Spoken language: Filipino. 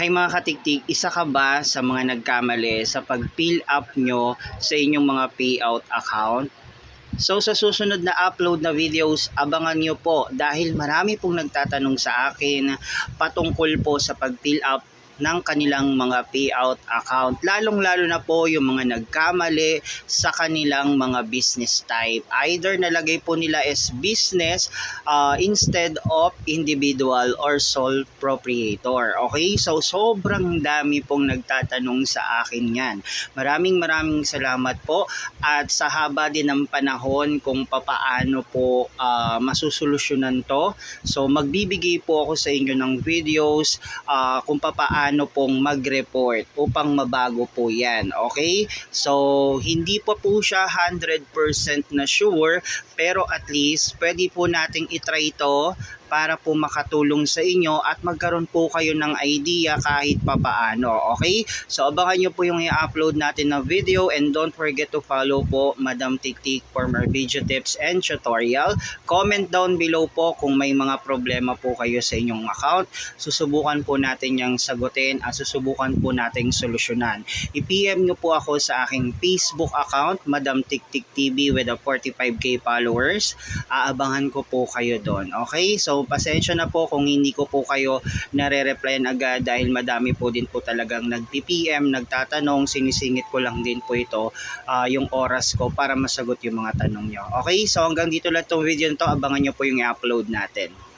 Hi mga katiktik, isa ka ba sa mga nagkamali sa pag-fill up nyo sa inyong mga payout account? So sa susunod na upload na videos, abangan nyo po dahil marami pong nagtatanong sa akin patungkol po sa pag-fill up ng kanilang mga payout account. Lalong-lalo na po yung mga nagkamali sa kanilang mga business type. Either nalagay po nila as business uh, instead of individual or sole proprietor. Okay? So sobrang dami pong nagtatanong sa akin yan. Maraming maraming salamat po at sa haba din ng panahon kung papaano po uh, masusolusyonan to. So magbibigay po ako sa inyo ng videos uh, kung papaano pong mag-report upang mabago po yan. Okay? So hindi pa po siya 100% na sure pero at least pwede po nating itry ito para po makatulong sa inyo at magkaroon po kayo ng idea kahit papaano. Okay? So abangan nyo po yung i-upload natin na video and don't forget to follow po Madam Tiktik for more video tips and tutorial. Comment down below po kung may mga problema po kayo sa inyong account. Susubukan po natin yung sagutin at susubukan po nating solusyonan. I-PM nyo po ako sa aking Facebook account, Madam Tiktik TV with a 45k followers. Aabangan ko po kayo doon. Okay? So pasensya na po kung hindi ko po kayo nare-replyan agad dahil madami po din po talagang nag-PPM, nagtatanong, sinisingit ko lang din po ito ah, yung oras ko para masagot yung mga tanong nyo. Okay? So hanggang dito lang itong video nito, abangan nyo po yung i-upload natin.